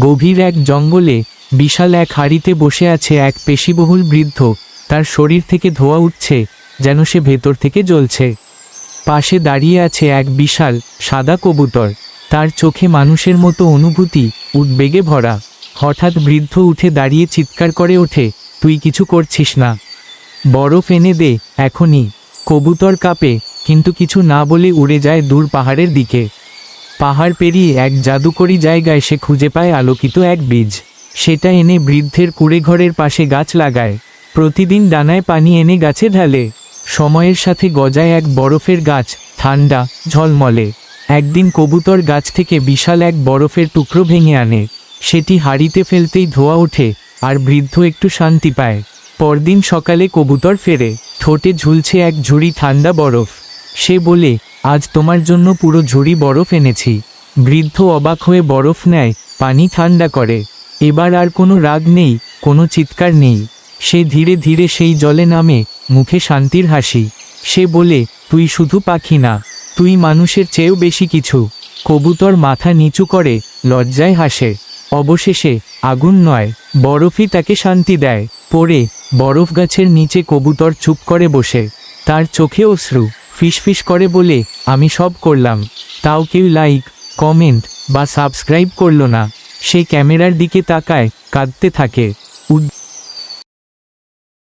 গভীর এক জঙ্গলে বিশাল এক হাড়িতে বসে আছে এক পেশিবহুল বৃদ্ধ। তার শরীর থেকে ধোয়া উঠছে, যেন সে ভেতর থেকে জ্বলছে। পাশে দাঁড়িয়ে আছে এক বিশাল সাদা কবুতর। তার চোখে মানুষের মতো অনুভূতি, উদ্বেগে ভরা। হঠাৎ বৃদ্ধ উঠে দাঁড়িয়ে চিৎকার করে ওঠে, তুই কিছু করছিস না। বরফ এনে দে, এখনই। কবুতর কাঁপে, কিন্তু কিছু না বলে উড়ে যায় দূর পাহাড়ের দিকে। পাহাড় পেরিয়ে এক জাদুকরি জায়গায় সে খুঁজে পায় আলোকিত এক বীজ। সেটা এনে বৃদ্ধের কুড়েঘরের পাশে গাছ লাগায়। প্রতিদিন ডানায় পানি এনে গাছে ঢালে। সময়ের সাথে গজায় এক বরফের গাছ, ঠান্ডা, ঝলমলে। একদিন কবুতর গাছ থেকে বিশাল এক বরফের টুকরো ভেঙে আনে। সেটি হাড়িতে ফেলতেই ধোয়া ওঠে আর বৃদ্ধ একটু শান্তি পায়। পরদিন সকালে কবুতর ফেরে। ঠোঁটে ঝুলছে এক ঝুড়ি ঠান্ডা বরফ। সে বলে আজ তোমার জন্য পুরো ঝুড়ি বরফ এনেছি। বৃদ্ধ অবাক হয়ে বরফ নেয়, পানি ঠান্ডা করে। এবার আর কোনো রাগ নেই, কোনো চিৎকার নেই। সে ধীরে ধীরে সেই জলে নামে, মুখে শান্তির হাসি। সে বলে, তুই শুধু পাখি না, তুই মানুষের চেয়েও বেশি কিছু। কবুতর মাথা নিচু করে, লজ্জায় হাসে। অবশেষে, আগুন নয়, বরফই তাকে শান্তি দেয়। পরে বরফ গাছের নিচে কবুতর চুপ করে বসে। তার চোখে অশ্রু। ফিসফিস করে বলে, আমি সব করলাম। তাও কেউ লাইক কমেন্ট বা সাবস্ক্রাইব করল না। সে ক্যামেরার দিকে তাকায়, কাঁদতে থাকে।